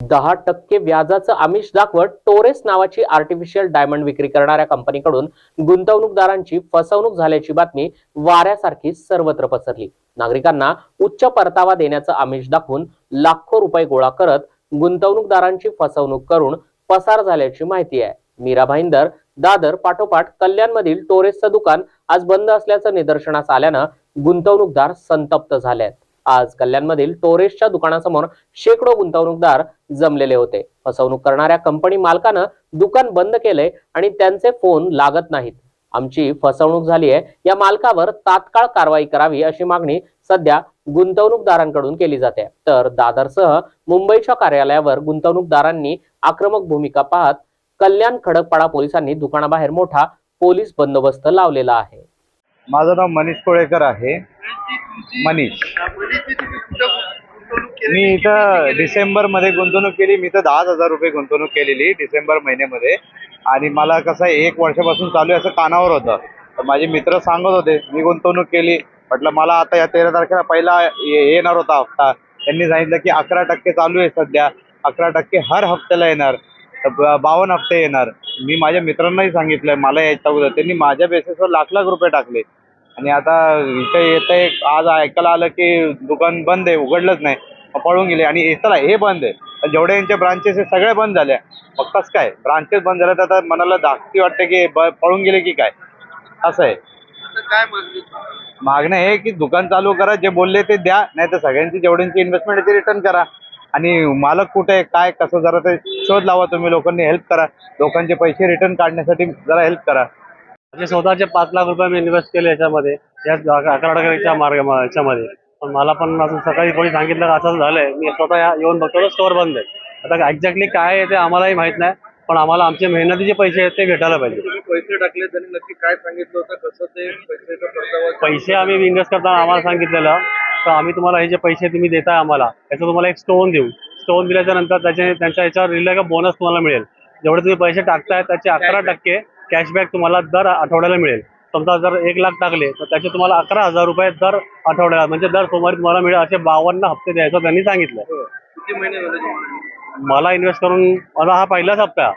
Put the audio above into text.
दहा टक्के व्याजाचं आमिष दाखवत टोरेस नावाची आर्टिफिशियल डायमंड विक्री करणाऱ्या कंपनीकडून गुंतवणूकदारांची फसवणूक झाल्याची बातमी वाऱ्यासारखी सर्वत्र पसरली. नागरिकांना उच्च परतावा देण्याचं आमिष दाखवून लाखो रुपये गोळा करत गुंतवणूकदारांची फसवणूक करून पसार झाल्याची माहिती आहे. मीरा भाईंदर दादर पाठोपाठ कल्याणमधील टोरेसचं दुकान आज बंद असल्याचं निदर्शनास आल्यानं गुंतवणूकदार संतप्त झाले आहेत आज कल्याणमधील टोरेसच्या दुकानासमोर शेकडो गुंतवणूकदार जमलेले होते. फसवणूक करणाऱ्या कंपनी मालकानं दुकान बंद केले आणि त्यांचे फोन लागत नाहीत. आमची फसवणूक झाली आहे या मालकावर तात्काळ कारवाई करावी अशी मागणी सध्या गुंतवणूकदारांकडून केली जाते. तर दादरसह मुंबईच्या कार्यालयावर गुंतवणूकदारांनी आक्रमक भूमिका पाहत कल्याण खडकपाडा पोलिसांनी दुकानाबाहेर मोठा पोलीस बंदोबस्त लावलेला आहे. माझं नाव मनीष कोळेकर आहे. मनीष. मी इथं डिसेंबरमध्ये गुंतवणूक केली. मी तर दहाच हजार रुपये गुंतवणूक केलेली डिसेंबर महिन्यामध्ये. आणि मला कसं एक वर्षापासून चालू आहे असं कानावर होतं. तर माझे मित्र सांगत होते मी गुंतवणूक केली. म्हटलं मला आता या तेरा तारखेला पहिला येणार होता हप्ता. त्यांनी सांगितलं की अकरा टक्के चालू आहे सध्या. अकरा टक्के हर हप्त्याला येणार. बावन्न हप्ते येणार. मी माझ्या मित्रांनाही सांगितलं मला यायचं अगोदर. त्यांनी माझ्या बेसिसवर लाख लाख रुपये टाकले. आणि आता इथे येत आज ऐकायला आलं की दुकान बंद आहे उघडलंच नाही. पळून गेले. आणि हे चला हे बंद आहे. तर जेवढे यांचे ब्रांचेस आहे सगळे बंद झाले मग कसं काय? ब्रांचेस बंद झाले तर आता मनाला धाकती वाटते की पळून गेले की काय? असं आहे. मागणं? आहे की दुकान चालू करा जे बोलले ते द्या. नाही तर सगळ्यांची जेवढ्यांची इन्व्हेस्टमेंट आहे ती रिटर्न करा. आणि मालक कुठे आहे काय कसं जरा ते शोध लावा तुम्ही. लोकांनी हेल्प करा. लोकांचे पैसे रिटर्न काढण्यासाठी जरा हेल्प करा. माझे स्वतःचे पाच लाख रुपये मी इन्व्हेस्ट केले याच्यामध्ये. या अकरा टक्केच्या मार्ग म- याच्यामध्ये. पण मला पण अजून सकाळी कोणी सांगितलं का असं झालंय. मी स्वतः या- येऊन बघतो स्टोअर बंद आहे. आता एक्झॅक्टली काय आहे ते आम्हालाही माहीत नाही पण आम्हाला आमचे मेहनतीचे पैसे आहेत ते भेटायला पाहिजे. तुम्ही पैसे टाकले त्यांनी नक्की काय सांगितलं होतं कसं ते पैसे आम्ही इन्व्हेस्ट करताना आम्हाला सांगितलेलं तर आम्ही तुम्हाला हे जे पैसे तुम्ही देताय आम्हाला त्याचं तुम्हाला एक स्टोन देऊ. स्टोन दिल्याच्या नंतर त्याचे त्यांच्या याच्यावर दिलेला का बोनस तुम्हाला मिळेल. जेवढे तुम्ही पैसे टाकताय त्याचे अकरा टक्के कॅशबॅक तुम्हाला दर आठवड्याला मिळेल. समजा जर एक लाख टाकले तर त्याचे तुम्हाला अकरा हजार रुपये दर आठवड्याला म्हणजे दर सोमवारी तुम्हाला मिळेल असे बावन्न हप्ते द्यायचं त्यांनी सांगितलं किती महिने झाले तुम्हाला? मला इन्व्हेस्ट करून मला हा पहिलाच हप्ता.